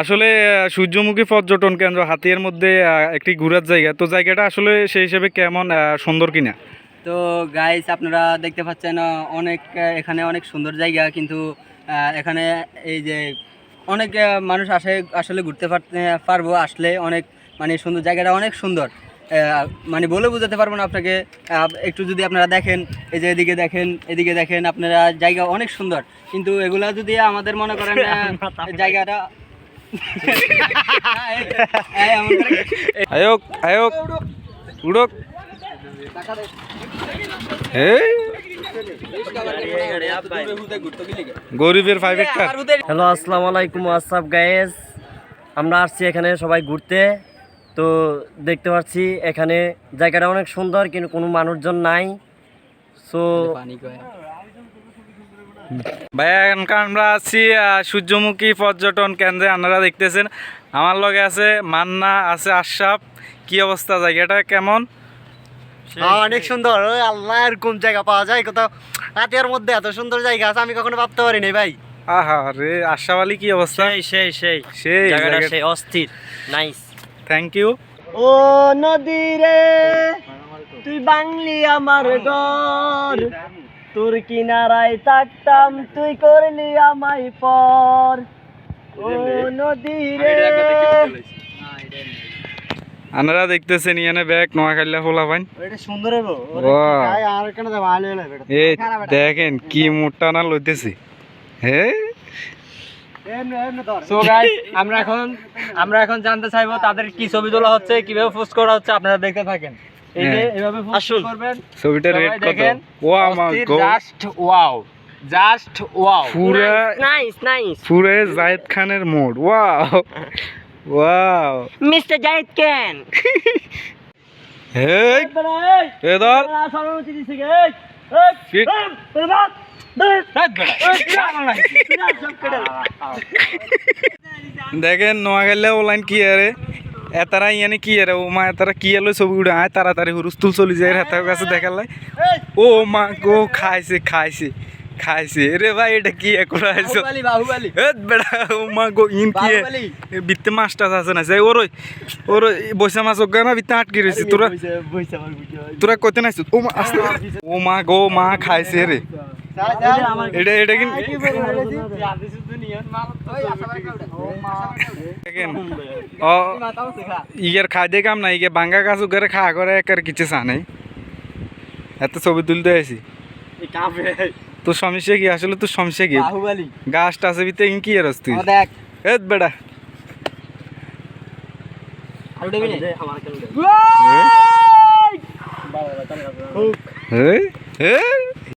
আসলে সূর্যমুখী পর্যটন কেন্দ্র হাতিয়ার মধ্যে একটি ঘোরার জায়গা। তো জায়গাটা আসলে সেই হিসেবে কেমন সুন্দর কিনা? তো গাইস আপনারা দেখতে পাচ্ছেন অনেক এখানে অনেক সুন্দর জায়গা। কিন্তু এখানে এই যে অনেক মানুষ আসে আসলে ঘুরতে পারতে পারব। আসলে অনেক মানে সুন্দর জায়গাটা অনেক সুন্দর। মানে বলে বোঝাতে পারব না আপনাকে। একটু যদি আপনারা দেখেন এই যে এদিকে দেখেন এদিকে দেখেন আপনারা জায়গা অনেক সুন্দর। কিন্তু এগুলা যদি আমাদের মনে করেন জায়গাটা উড়ক। গরিবের একটা হ্যালো আসসালামু আলাইকুম আসসাফ গায়েস আমরা আসছি এখানে সবাই ঘুরতে। তো দেখতে পাচ্ছি এখানে জায়গাটা অনেক সুন্দর কিন্তু কোনো মানুষজন নাই। সো ভাইয়া এখানকার আমরা আছি সূর্যমুখী পর্যটন কেন্দ্রে আপনারা দেখতেছেন। আমার লগে আছে মান্না আছে আশরাফ। কি অবস্থা? জায়গাটা কেমন? অনেক সুন্দর। ওই আল্লাহ এরকম জায়গা পাওয়া যায়? কোথাও হাতিয়ার মধ্যে এত সুন্দর জায়গা আছে আমি কখনো ভাবতে পারিনি ভাই। আহা রে আশরাফ আলী কি অবস্থা? সেই সেই সেই। সেই জায়গাটা সেই অস্থির। নাইস থ্যাংক ইউ ও নদী রে তুই বাংলি আমার ঘর। তোর কিনারায় থাকতাম তুই করলি আমায় পর। ও নদী রে। আপনারা দেখতেছেন ইয়ানে ব্যাগ নোয়াখাইলা খোলা পাইন। এটা সুন্দর হলো বাহ। আর কেন ভালো হলো এটা। দেখেন কি মোটা না লইতেছি। হে? সো গাইস আমরা এখন আমরা এখন জানতে চাইব তাদের কি ছবি তোলা হচ্ছে কীভাবে পোস্ট করা হচ্ছে আপনারা দেখতে থাকেন। এই যে হ্যাঁ। এভাবে আসুন। করবেন। ছবিটা সবাই কত? দেখেন। ও আমার গো। জাস্ট ওয়াও জাস্ট ওয়াও পুরা নাইস নাইস পুরে জায়েদ খানের mode wow wow mister hey দেখেন ওলাইন কি আরে? এতারা ইয়ানি কি আরে ও মা এতারা কি এলো ছবি উড়ে আয় তাড়াতাড়ি হুরুস্তুল চলি যায় হাতের কাছে দেখালাই ও মা গো খাইছে খাইছে খাইছে। রে ভাই এটা কি করা হয়েছে? বাহুবলি বেড়া ও মা গো ইন কি বিত্তে মাছটা আছে না যাই ওরই ওরই বৈশা মাছ ওগা না বিত্তে আটকে রয়েছে। তোরা তোরা কইতে নাইছ ও মা ও মা গো মা খাইছে রে ইগের খাই দিয়ে কাম না ইগে বাঙ্গা গাছ উগারে খা করে একার কিছু নেই। এত ছবি তুলতে আসি তোর সমস্যা কি? আসলে তোর সমস্যা কি? বাহুবলি গাছটা আছে ভিতরে কি এর তুই ও বেড়া আর উঠবি না? এই এই